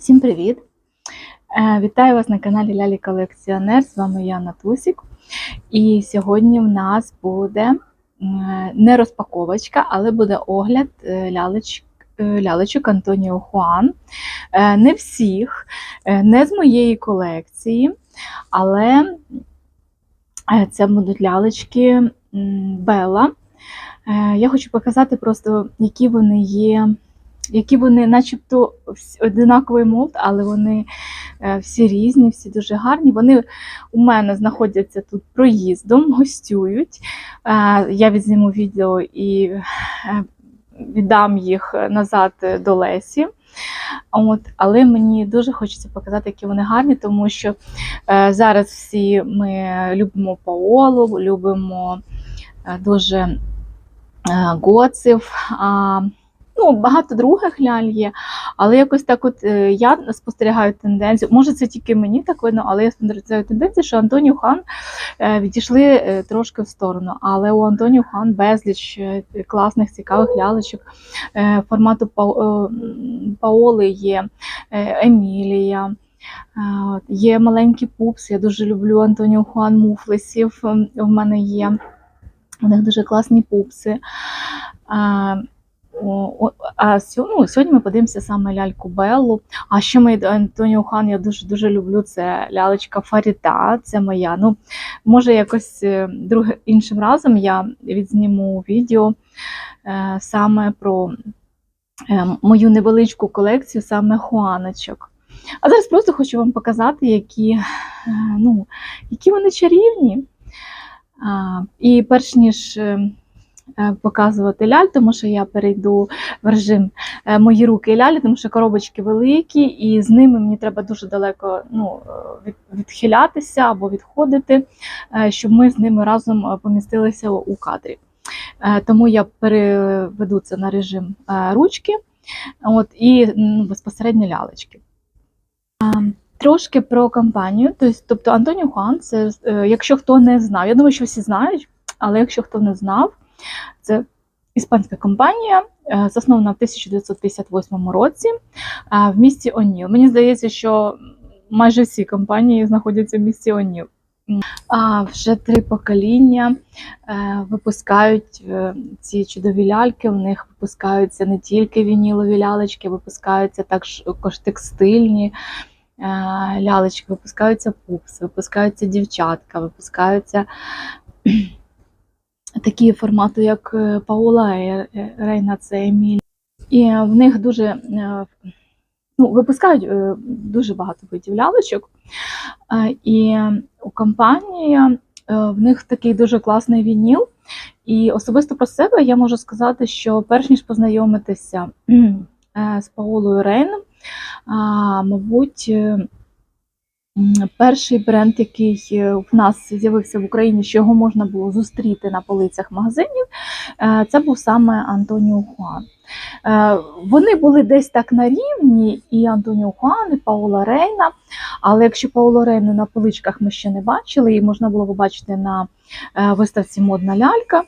Всім привіт! Е, Вітаю вас на каналі Лялі Колекціонер. З вами я Натусік. І сьогодні в нас буде не розпаковочка, але буде огляд е, лялеч, е, лялечок Антоніо Хуан. Не всіх, не з моєї колекції, але це будуть лялечки. Е, Я хочу показати просто, які вони є які вони начебто одинаковий молд, але вони е, всі різні, всі дуже гарні. Вони у мене знаходяться тут проїздом, гостюють. Е, Я відзніму відео і е, віддам їх назад до Лесі. От, але мені дуже хочеться показати, які вони гарні, тому що е, зараз всі ми любимо Паолу, любимо е, дуже е, гоців. А, ну, багато других ляль є, але якось так от е, я спостерігаю тенденцію. Може, це тільки мені так видно, але я спостерігаю тенденцію, що Антоніо Хан е, відійшли е, трошки в сторону. Але у Антоніо Хан безліч класних, цікавих лялечок формату Па- Паоли є, Емілія. Є маленькі пупси. Я дуже люблю Антоніо Хуан Муфлесів. В мене є. У них дуже класні пупси. А, ну, сьогодні ми подивимося саме ляльку Беллу. А ще ми Антоніо Хан я дуже дуже люблю. Це лялечка Фаріта. Це моя. Ну, може, якось е, друге іншим разом я відзніму відео е, саме про е, мою невеличку колекцію саме хуаночок. А зараз просто хочу вам показати, які, е, ну, які вони чарівні. А, і перш ніж е, е, показувати ляль, тому що я перейду в режим е, мої руки і лялі, тому що коробочки великі, і з ними мені треба дуже далеко ну, е, відхилятися або відходити, е, щоб ми з ними разом е, помістилися у кадрі. Е, Тому я переведу це на режим е, ручки от, і ну, безпосередньо лялечки. Е, Трошки про компанію. Тобто, тобто Антоніо Хуан, це, е, якщо хто не знав, я думаю, що всі знають, але якщо хто не знав, це іспанська компанія, е, заснована в 1958 році е, в місті Оніл. Мені здається, що майже всі компанії знаходяться в місті Оніл. А вже три покоління е, випускають ці чудові ляльки. В них випускаються не тільки вінілові лялечки, випускаються також текстильні лялечки, випускаються пупс, випускаються дівчатка, випускаються такі формати, як е, Паула і е, Рейна, це Еміль. І в них дуже е, ну, випускають дуже багато видів лялечок. І у компанії в них такий дуже класний вініл. І особисто про себе я можу сказати, що перш ніж познайомитися з Паолою Рейн, мабуть, перший бренд, який е, в нас з'явився в Україні, що його можна було зустріти на полицях магазинів, е, це був саме Антоніо Хуан. Е, Вони були десь так на рівні, і Антоніо Хуан, і Паула Рейна. Але якщо Пауло Рейну на поличках ми ще не бачили, її можна було побачити на виставці Модна лялька.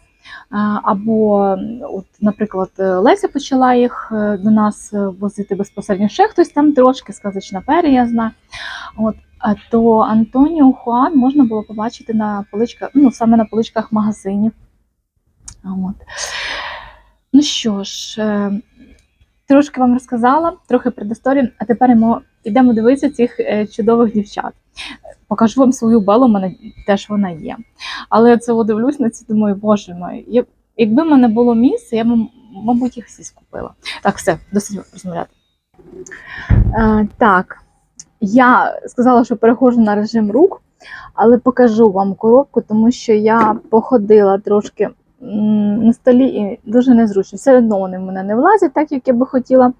Або, от, наприклад, Леся почала їх до нас возити безпосередньо. Ще хтось там трошки сказочна перія знає. От, то Антоніо Хуан можна було побачити на поличках, ну саме на поличках магазинів. От. Ну що ж, е, трошки вам розказала, трохи предісторії, а тепер ми йдемо дивитися цих е, чудових дівчат. Покажу вам свою белу, у мене теж вона є. Але я це дивлюсь на ці, думаю, боже мой, якби в мене було місце, я б, мабуть, їх всі скупила. Так, все, досить розмовляти. Е, так, я сказала, що переходжу на режим рук, але покажу вам коробку, тому що я походила трошки на столі і дуже незручно. Все одно вони в мене не влазять, так як я би хотіла.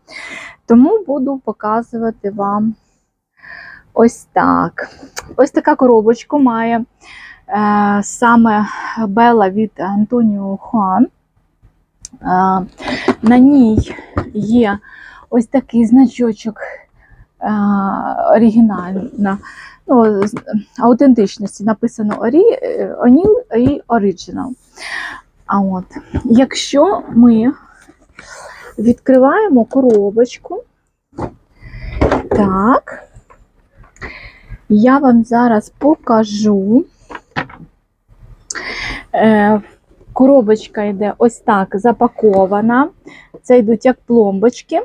Тому буду показувати вам ось так. Ось така коробочка має е, саме Бела від Антоніо Хуан. Е, на ній є ось такий значочок оригінальна, ну, аутентичності. Написано Орі, е, Оніл і Original. А от, якщо ми відкриваємо коробочку, так. Я вам зараз покажу. Е, коробочка йде ось так запакована. Це йдуть як пломбочки.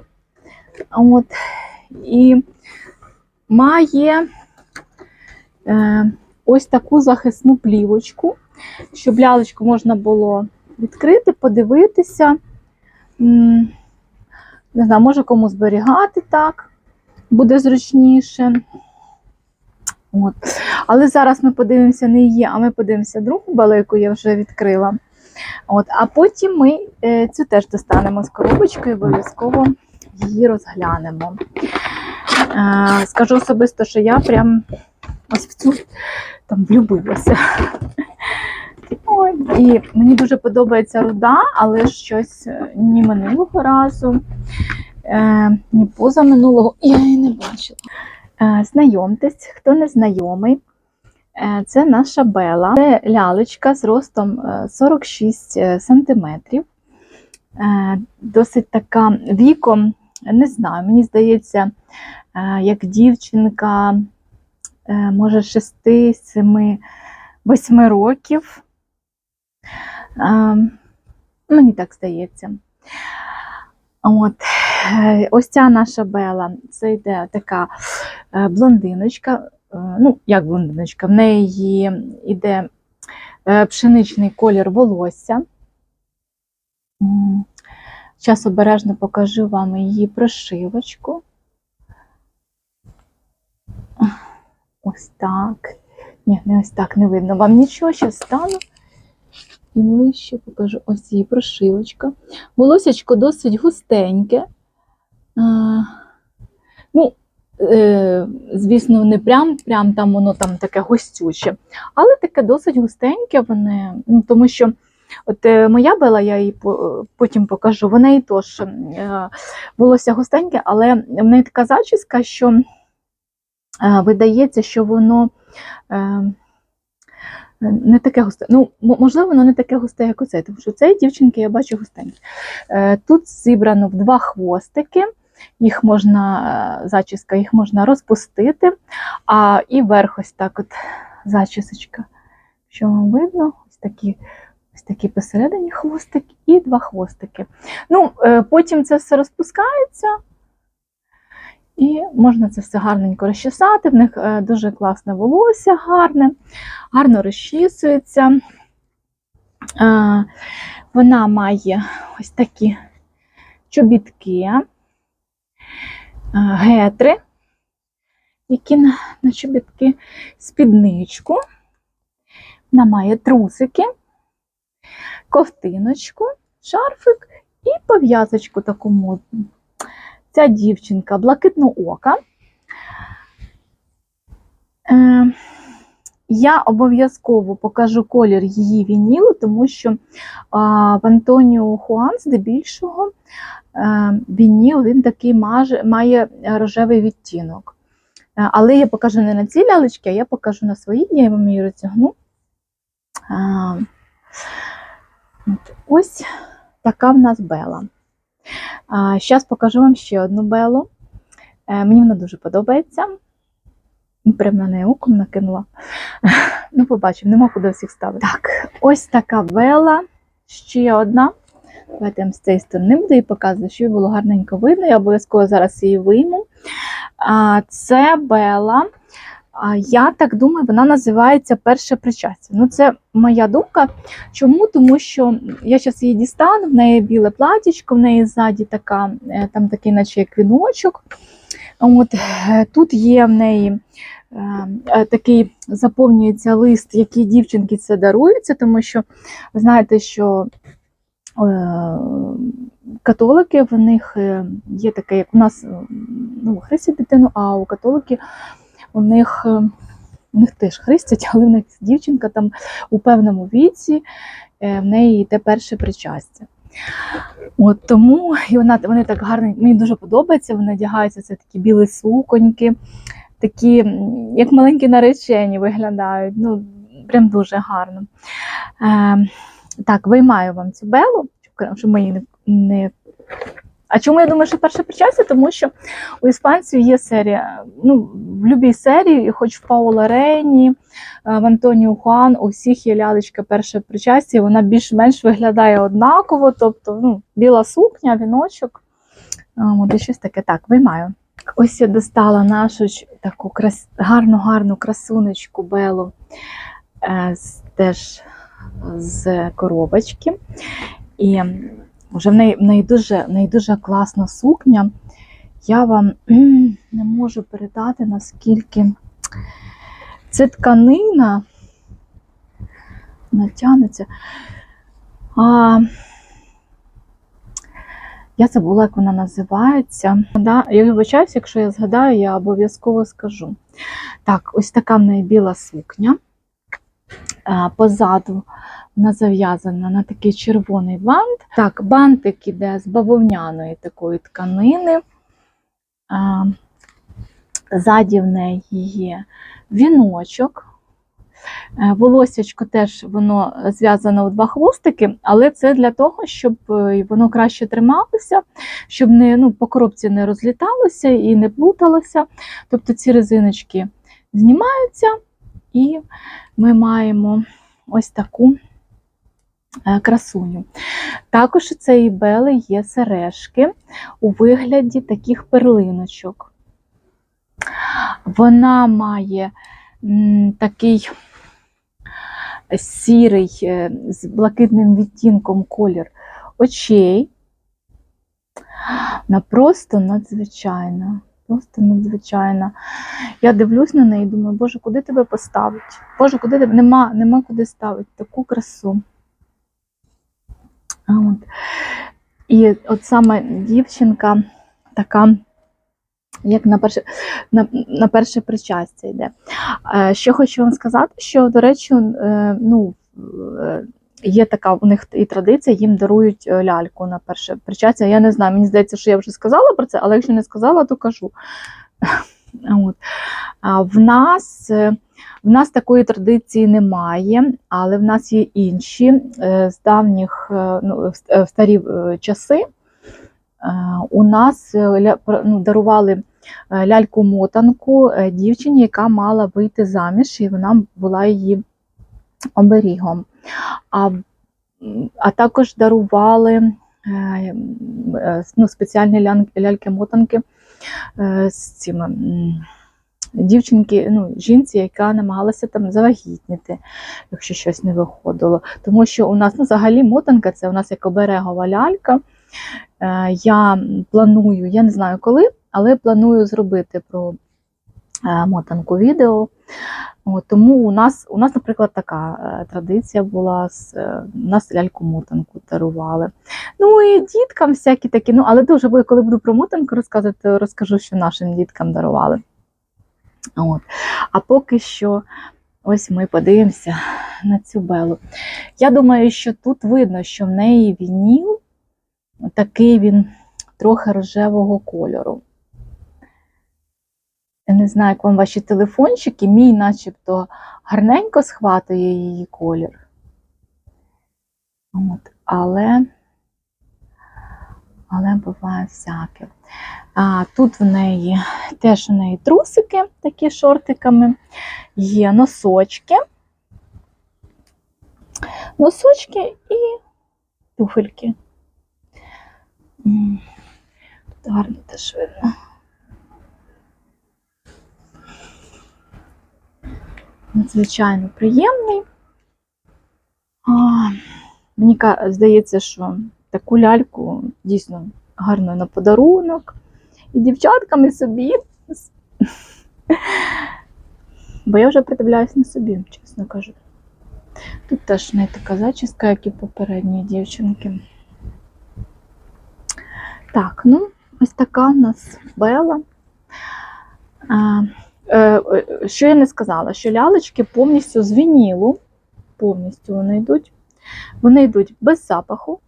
От. І має е, ось таку захисну плівочку, щоб лялечку можна було відкрити, подивитися. Не знаю, може кому зберігати так, буде зручніше. От. Але зараз ми подивимося не її, а ми подивимося другу балику, я вже відкрила. От. А потім ми е, цю теж достанемо з коробочки і обов'язково її розглянемо. Скажу особисто, що я прям ось в цю там влюбилася. І мені дуже подобається руда, але щось е, ні минулого разу, е, ні позаминулого я її не бачила. Е, знайомтесь, хто не знайомий, е, це наша Бела. Це лялечка з ростом е, 46 см. Досить така віком, не знаю, мені здається, як дівчинка, е, може 6, 7, 8 років. Мені так здається. От. е, Ось ця наша Бела, це йде така е, блондиночка. Ну, як блондиночка, в неї йде пшеничний колір волосся. Зараз обережно покажу вам її прошивочку. Ось так. Ні, не ось так не видно вам нічого, зараз стану. І ближче покажу ось її прошивочка. Волосячко досить густеньке. А, ну, е, звісно, не прям, прям там воно там таке густюче, але таке досить густеньке, вони, ну, тому що от е, моя бела, я її по- потім покажу, в неї теж е, волосся густеньке, але в неї така зачіска, що видається, що воно. Е, не таке густе. Ну, можливо, воно не таке густе, як оце, тому що цієї дівчинки я бачу густеньке. Е, Тут зібрано в два хвостики, їх можна, е, зачіска, їх можна розпустити, а і верх ось так от зачісочка. Що вам видно? Ось такі, ось такі посередині хвостик і два хвостики. Ну, е, потім це все розпускається. І можна це все гарненько розчесати. В них е, дуже класне волосся, гарне, гарно розчісується. Е, Вона має ось такі чобітки, е, гетри, які на, на чобітки, спідничку. Вона має трусики, ковтиночку, шарфик і пов'язочку таку модну. Ця дівчинка блакитноока. Е, я обов'язково покажу колір її вінілу, тому що а, в Антоніо Хуан здебільшого е, вініл він такий маже, має рожевий відтінок. Е, але я покажу не на ці лялечки, а я покажу на свої, я вам її розтягну. От, ось така в нас бела. Зараз покажу вам ще одну белу. Е, Мені вона дуже подобається. Прям на неї оком накинула. Ну, побачимо, нема куди всіх ставити. Так, ось така бела. Ще одна. Давайте я з цієї сторони буду її показувати, щоб було гарненько видно. Я обов'язково зараз її вийму. Це бела. Я так думаю, вона називається перше причастя. Ну, це моя думка. Чому? Тому що я зараз її дістану, в неї біле платічко, в неї ззаді така, е, там такий, наче як віночок. От, е, тут є в неї е, такий заповнюється лист, який дівчинки це дарується, тому що ви знаєте, що е, католики в них є таке, як у нас ну, хрестять дитину, а у католиків у них. е, У них теж хрестять, але в них дівчинка там у певному віці, е, в неї йде перше причастя. От тому і вона, вони так гарно, мені дуже подобається, вони одягаються, це такі білі суконьки, такі, як маленькі наречені виглядають. Ну, прям дуже гарно. Е, так, виймаю вам цю белу, щоб- ми її не, не А чому я думаю, що перше причастя? Тому що у іспанців є серія. Ну, в будь-якій серії, хоч в Паула Рейні, е, в Антоніо Хуан, у всіх є лялечка перше причастя, вона більш-менш виглядає однаково, тобто ну, біла сукня, віночок. От, і щось таке. Так, виймаю. Ось я достала нашу таку крас... гарну, гарну красунечку Белу е, теж з коробочки. І вже в неї, в неї, дуже, в неї дуже класна сукня. Я вам не можу передати, наскільки це тканина натягнеться. А, я забула, як вона називається. Да, Я вибачаюся, якщо я згадаю, я обов'язково скажу. Так, ось така в неї біла сукня. Позаду вона зав'язана на такий червоний бант. Так, бантик іде з бавовняної такої тканини. Ззаді в неї є віночок. Е, Волосячко теж воно зв'язано у два хвостики, але це для того, щоб е, воно краще трималося, щоб не, ну, по коробці не розліталося і не плуталося. Тобто ці резиночки знімаються, і ми маємо ось таку е, красуню. Також у цієї бели є сережки у вигляді таких перлиночок. Вона має такий сірий е, з блакитним відтінком колір очей. Вона просто надзвичайна. Просто надзвичайна. Я дивлюсь на неї і думаю, Боже, куди тебе поставити? Боже, куди тебе? Нема, нема куди ставити таку красу. От. І от саме дівчинка така, як на перше, на, на перше причастя йде. Е, Ще хочу вам сказати, що, до речі, е, ну, е, є така у них і традиція, їм дарують е, ляльку на перше причастя. Я не знаю, мені здається, що я вже сказала про це, але якщо не сказала, то кажу. От. А в нас е, в нас такої традиції немає, але в нас є інші е, з давніх ну, в старі часи. У нас ну, дарували ляльку-мотанку дівчині, яка мала вийти заміж, і вона була її оберігом. А, а також дарували е, е, ну, спеціальні ляльки-мотанки е, з цими. Дівчинки, ну, жінці, яка намагалася там завагітніти, якщо щось не виходило. Тому що у нас ну, взагалі мотанка це у нас як оберегова лялька. Я планую, я не знаю коли, але планую зробити про мотанку відео. От, тому у нас, у нас, наприклад, така е, традиція була, з, е, у нас ляльку-мотанку дарували. Ну і діткам всякі такі, ну, але дуже коли буду про мотанку розказувати, розкажу, що нашим діткам дарували. От. А поки що, ось ми подивимося на цю белу. Я думаю, що тут видно, що в неї вініл такий він трохи рожевого кольору. Я не знаю, як вам ваші телефончики, мій начебто гарненько схватує її колір. От, але, але буває всяке. А, тут в неї теж в неї трусики такі шортиками, є носочки, носочки і туфельки. Гарно теж видно. Надзвичайно приємний. А, мені здається, що таку ляльку дійсно гарно на подарунок. І дівчаткам, і собі. Бо я вже придивляюсь на собі, чесно кажу. Тут теж не така зачіска, як і попередньої дівчинки. Так, ну, ось така у нас Бела. Е, е, що я не сказала, що лялечки повністю з вінілу, повністю вони йдуть. Вони йдуть без запаху,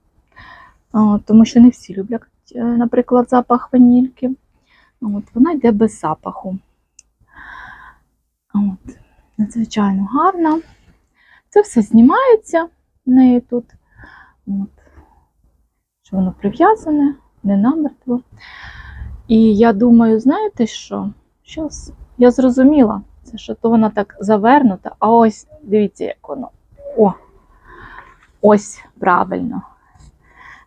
тому що не всі люблять, е, наприклад, запах ванільки. От, вона йде без запаху. От, надзвичайно гарна. Це все знімається в неї тут. От. Що воно прив'язане. не намертво. І я думаю, знаєте що? Щас я зрозуміла, що то вона так завернута, а ось дивіться, як воно. О! Ось правильно.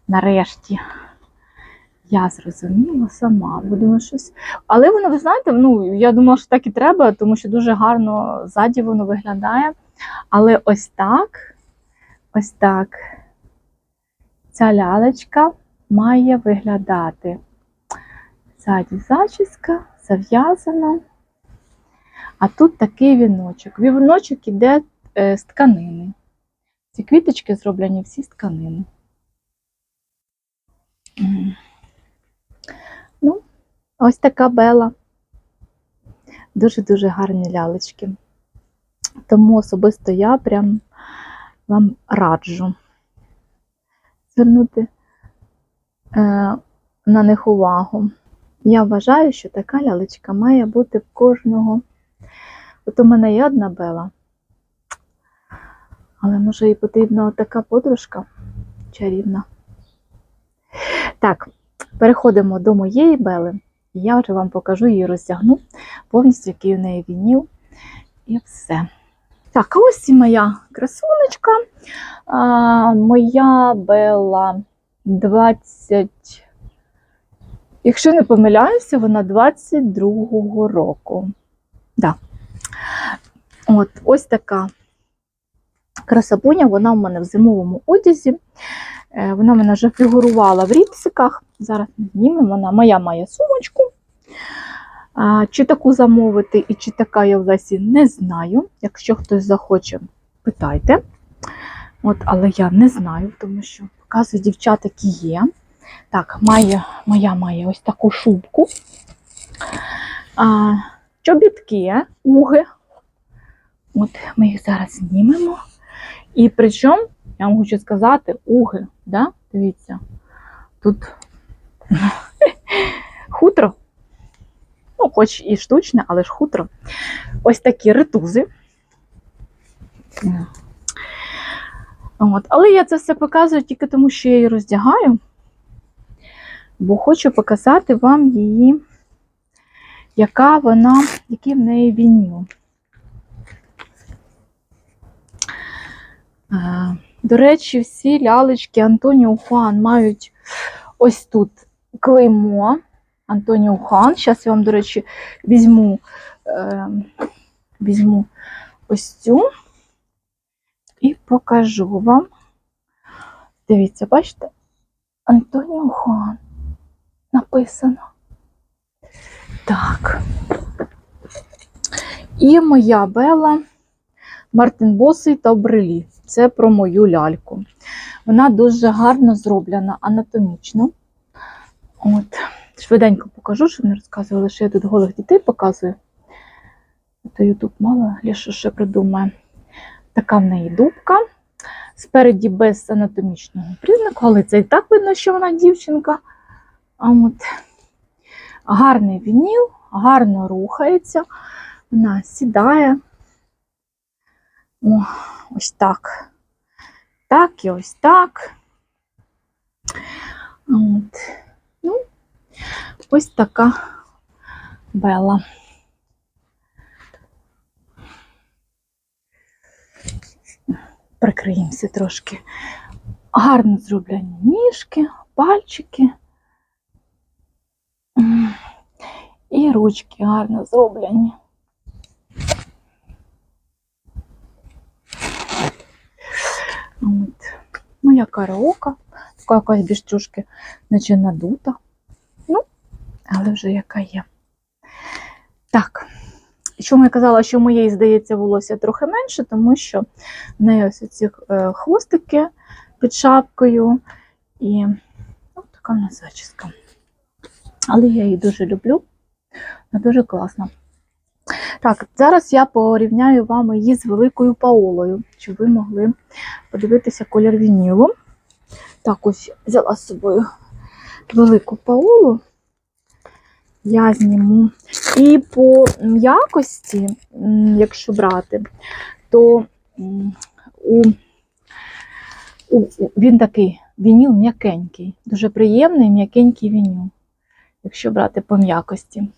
Нарешті. Я зрозуміла сама, думаю, щось. Але воно, ви знаєте, ну, я думала, що так і треба, тому що дуже гарно ззаді воно виглядає. Але ось так, ось так, ця лялечка має виглядати. Ззаді зачіска, зав'язана. А тут такий віночок. Віночок іде е, з тканини. Ці квіточки зроблені всі з тканини. Ну, ось така бела. Дуже-дуже гарні лялечки. Тому особисто я прям вам раджу звернути е, на них увагу. Я вважаю, що така лялечка має бути в кожного. От у мене є одна бела, але може і потрібна така подружка чарівна. Так, переходимо до моєї бели. Я вже вам покажу її роздягну, повністю який у неї вініл. І все. Так, а ось і моя красунечка. А, моя бела 20. Якщо не помиляюся, вона 22-го року. Да. От, ось така красабуня, вона в мене в зимовому одязі. Е, Вона в мене вже фігурувала в ріпсиках. Зараз ми знімемо. Вона моя має сумочку. А, Чи таку замовити і чи така є в Лесі, не знаю. Якщо хтось захоче, питайте. От, але я не знаю, тому що показую дівчат, які є. Так, має, моя має ось таку шубку. А, чобітки, уги. От ми їх зараз знімемо. І причому, я вам хочу сказати, уги, да? дивіться, тут хутро. Ну, хоч і штучне, але ж хутро. Ось такі ритузи. От. Але я це все показую тільки тому, що я її роздягаю, бо хочу показати вам її, яка вона, який в неї вініл. До речі, всі лялечки Антоніо Хуан мають ось тут клеймо. Антоніо Хан. Зараз я вам, до речі, візьму, е, візьму ось цю і покажу вам. Дивіться, бачите? Антоніо Хан написано. Так. І моя Бела Мартин Босий та Брелі. Це про мою ляльку. Вона дуже гарно зроблена анатомічно. От. Швиденько покажу, щоб не розказували, що я тут голих дітей показую. То Ютуб мало що ще придумає. Така в неї дубка. Спереді без анатомічного признаку, але це і так видно, що вона дівчинка. А от. Гарний вініл, гарно рухається. Вона сідає. О, ось так. Так і ось так. От. Ну, ось така бела. Прикриємося трошки. Гарно зроблені ніжки, пальчики. І ручки гарно зроблені. От. Моя караока, така якась більш трошки, наче надута. Ну, але вже яка є. Так. Чому я казала, що моєї, здається, волосся трохи менше, тому що в неї ось ці е, хвостики під шапкою. І ну, така в нас зачіска. Але я її дуже люблю. Вона дуже класна. Так, зараз я порівняю вам її з великою паолою, щоб ви могли подивитися колір вінілу. Так, ось взяла з собою велику паолу. Я зніму. І по м'якості, якщо брати, то у, у- він такий вініл м'якенький, дуже приємний м'якенький вініл, якщо брати по м'якості.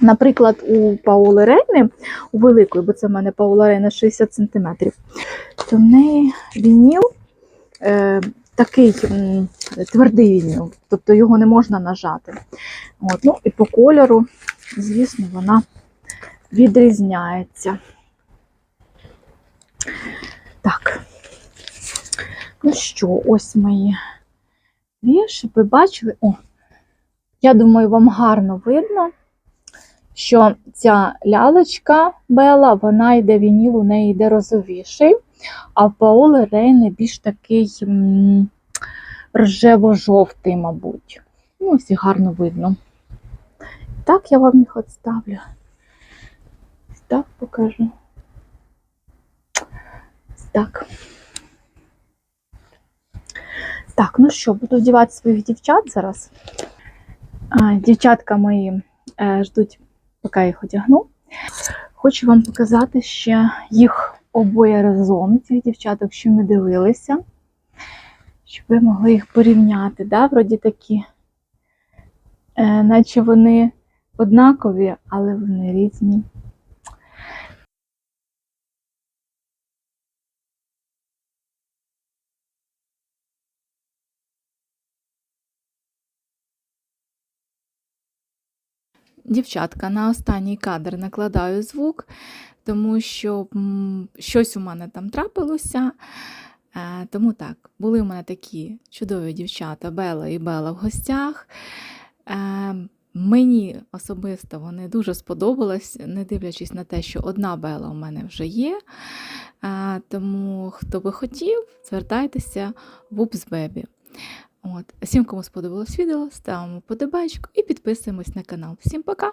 Наприклад, у Паули Рейни, у великої, бо це в мене Паула Рейна 60 см, то в неї вініл е, такий м, твердий вініл, тобто його не можна нажати. От, ну, і по кольору, звісно, вона відрізняється. Так. Ну що, ось мої вірші. Ви бачили? О, я думаю, вам гарно видно, що ця лялечка Бела, вона йде вініл, у неї йде розовіший, а в Паоли Рейни більш такий м, рожево-жовтий, мабуть. Ну, ось і гарно видно. Так я вам їх. Ось Так покажу. Так. Так, ну що, буду вдівати своїх дівчат зараз. Дівчатка мої е, ждуть, поки я їх одягну. Хочу вам показати ще їх обоє разом, цих дівчаток, що ми дивилися, щоб ви могли їх порівняти. Да? Вроді такі, е, наче вони однакові, але вони різні. Дівчатка, на останній кадр накладаю звук, тому що щось у мене там трапилося. Е, тому так, були у мене такі чудові дівчата Бела і Бела в гостях. Е, мені особисто вони дуже сподобались, не дивлячись на те, що одна Бела у мене вже є. Е, тому, хто би хотів, звертайтеся в Упсбебі. От. Всім, кому сподобалось відео, ставимо подобайку і підписуємось на канал. Всім пока!